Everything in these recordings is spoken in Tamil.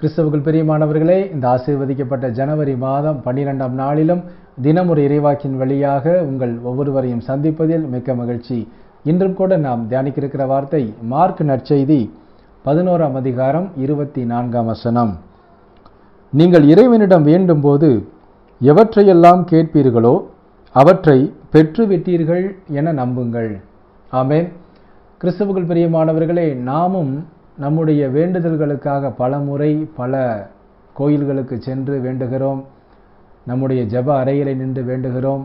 கிறிஸ்தவுக்குள் பெரியமானவர்களே இந்த ஆசீர்வதிக்கப்பட்ட ஜனவரி மாதம் பன்னிரெண்டாம் நாளிலும் தினமொரு இறைவாக்கின் வழியாக உங்கள் ஒவ்வொருவரையும் சந்திப்பதில் மிக்க மகிழ்ச்சி. இன்றும் கூட நாம் தியானிக்க இருக்கிற வார்த்தை மார்க் நற்செய்தி பதினோராம் அதிகாரம் இருபத்தி நான்காம் வசனம். நீங்கள் இறைவனிடம் வேண்டும்போது எவற்றையெல்லாம் கேட்பீர்களோ அவற்றை பெற்றுவிட்டீர்கள் என நம்புங்கள். ஆமென். கிறிஸ்தவுக்குள் பிரியமானவர்களே நாமும் நம்முடைய வேண்டுதல்களுக்காக பல முறை பல கோயில்களுக்கு சென்று வேண்டுகிறோம். நம்முடைய ஜெப அறையிலே நின்று வேண்டுகிறோம்.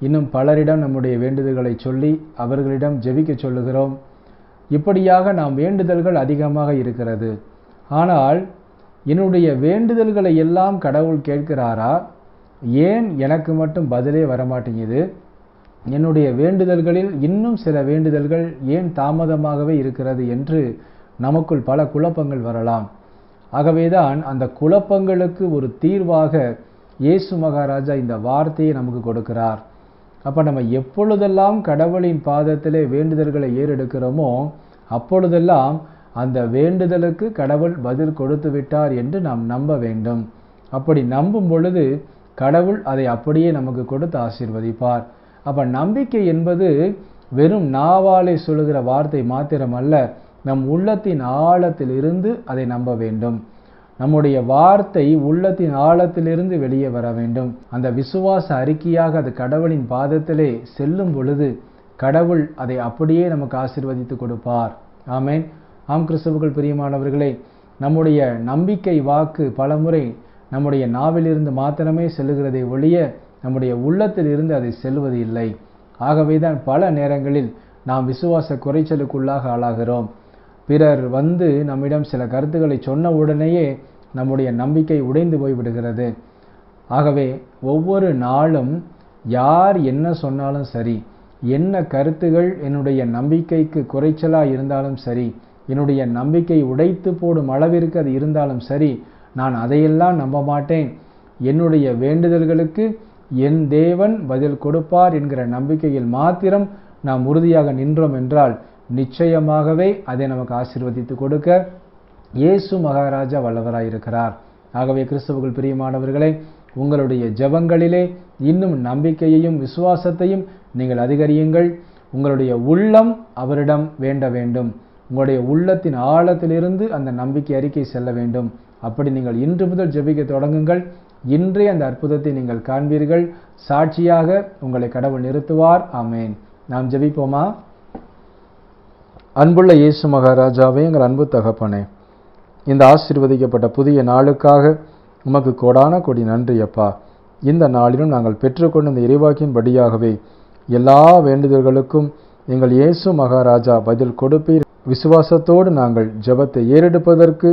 இன்னும் பலரிடம் நம்முடைய வேண்டுதல்களை சொல்லி அவர்களிடம் ஜெபிக்க சொல்லுகிறோம். இப்படியாக நாம் வேண்டுதல்கள் அதிகமாக இருக்கிறது. ஆனால் என்னுடைய வேண்டுதல்களை எல்லாம் கடவுள் கேட்கிறாரா? ஏன் எனக்கு மட்டும் பதிலே வரமாட்டேங்குது? என்னுடைய வேண்டுதல்களில் இன்னும் சில வேண்டுதல்கள் ஏன் தாமதமாகவே இருக்கிறது என்று நமக்குள் பல குழப்பங்கள் வரலாம். ஆகவேதான் அந்த குழப்பங்களுக்கு ஒரு தீர்வாக இயேசு மகாராஜா இந்த வார்த்தையை நமக்கு கொடுக்கிறார். அப்போ நம்ம எப்பொழுதெல்லாம் கடவுளின் பாதத்திலே வேண்டுதல்களை ஏறெடுக்கிறோமோ அப்பொழுதெல்லாம் அந்த வேண்டுதலுக்கு கடவுள் பதில் கொடுத்து விட்டார் என்று நாம் நம்ப வேண்டும். அப்படி நம்பும் பொழுது கடவுள் அதை அப்படியே நமக்கு கொடுத்து ஆசீர்வதிப்பார். அப்ப நம்பிக்கை என்பது வெறும் நாவாலே சொல்லுகிற வார்த்தை மாத்திரமல்ல நம் உள்ளத்தின் ஆழத்தில் இருந்து அதை நம்ப வேண்டும். நம்முடைய வார்த்தை உள்ளத்தின் ஆழத்திலிருந்து வெளியே வர வேண்டும். அந்த விசுவாச அறிக்கையாக அது கடவுளின் பாதத்திலே செல்லும் பொழுது கடவுள் அதை அப்படியே நமக்கு ஆசிர்வதித்து கொடுப்பார். ஆமேன். ஆம் கிறிஸ்தவர்கள் பிரியமானவர்களே நம்முடைய நம்பிக்கை வாக்கு பலமுறை நம்முடைய நாவிலிருந்து மாத்திரமே செல்லுகிறதை ஒழிய நம்முடைய உள்ளத்தில் இருந்து அதை செல்வது இல்லை. ஆகவேதான் பல நேரங்களில் நாம் விசுவாச குறைச்சலுக்குள்ளாக ஆளாகிறோம். பிறர் வந்து நம்மிடம் சில கருத்துக்களை சொன்ன உடனேயே நம்முடைய நம்பிக்கை உடைந்து போய்விடுகிறது. ஆகவே ஒவ்வொரு நாளும் யார் என்ன சொன்னாலும் சரி என்ன கருத்துகள் என்னுடைய நம்பிக்கைக்கு குறைச்சலாக இருந்தாலும் சரி என்னுடைய நம்பிக்கை உடைத்து போடும் அளவிற்கு அது இருந்தாலும் சரி நான் அதையெல்லாம் நம்ப மாட்டேன். என்னுடைய வேண்டுதல்களுக்கு என் தேவன் பதில் கொடுப்பார் என்கிற நம்பிக்கையில் மாத்திரம் நாம் உறுதியாக நின்றோம் என்றால் நிச்சயமாகவே அதை நமக்கு ஆசீர்வதித்து கொடுக்க இயேசு மகாராஜா வல்லவராயிருக்கிறார். ஆகவே கிறிஸ்தவர்கள் பிரியமானவர்களே உங்களுடைய ஜபங்களிலே இன்னும் நம்பிக்கையையும் விசுவாசத்தையும் நீங்கள் அதிகரியுங்கள். உங்களுடைய உள்ளம் அவரிடம் வேண்ட வேண்டும். உங்களுடைய உள்ளத்தின் ஆழத்திலிருந்து அந்த நம்பிக்கை அறிக்கை செல்ல வேண்டும். அப்படி நீங்கள் இன்று முதல் ஜபிக்க தொடங்குங்கள். இன்றே அந்த அற்புதத்தை நீங்கள் காண்பீர்கள். சாட்சியாக உங்களை கடவுள் நிறுத்துவார். ஆமேன். நாம் ஜெபிப்போமா? அன்புள்ள இயேசு மகாராஜாவே எங்கள் அன்பு தகப்பனே இந்த ஆசீர்வதிக்கப்பட்ட புதிய நாளுக்காக உமக்கு கோடான கொடி நன்றி அப்பா. இந்த நாளிலும் நாங்கள் பெற்றுக்கொண்ட இந்த இறைவாக்கின் படியாகவே எல்லா வேண்டுதல்களுக்கும் எங்கள் இயேசு மகாராஜா பதில் கொடுப்பீர். விசுவாசத்தோடு நாங்கள் ஜெபத்தை ஏறெடுப்பதற்கு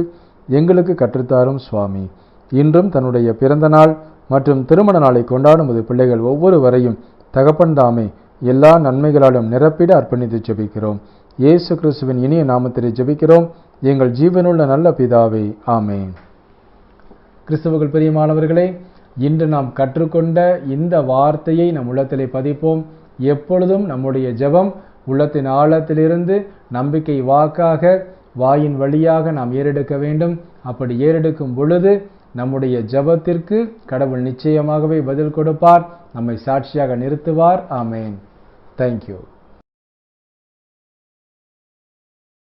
எங்களுக்கு கற்றுத்தாரும் சுவாமி. இன்றும் தன்னுடைய பிறந்த நாள் மற்றும் திருமண நாளை கொண்டாடும் போது பிள்ளைகள் ஒவ்வொருவரையும் தகப்பன் தாமே எல்லா நன்மைகளாலும் நிரப்பிட அர்ப்பணித்து ஜெபிக்கிறோம். இயேசு கிறிஸ்துவின் இனிய நாமத்திலே ஜெபிக்கிறோம். எங்கள் ஜீவனுள்ள நல்ல பிதாவே ஆமேன். கிறிஸ்துவர்கள் பிரியமானவர்களே இன்று நாம் கற்றுக்கொண்ட இந்த வார்த்தையை நம் உள்ளத்திலே பதிப்போம். எப்பொழுதும் நம்முடைய ஜெபம் உள்ளத்தின் ஆழத்திலிருந்து நம்பிக்கை வாக்காக வாயின் வழியாக நாம் ஏறெடுக்க வேண்டும். அப்படி ஏறெடுக்கும் பொழுது நம்முடைய ஜபத்திற்கு கடவுள் நிச்சயமாகவே பதில் கொடுப்பார். நம்மை சாட்சியாக நிறுத்துவார். ஆமேன். தேங்க்யூ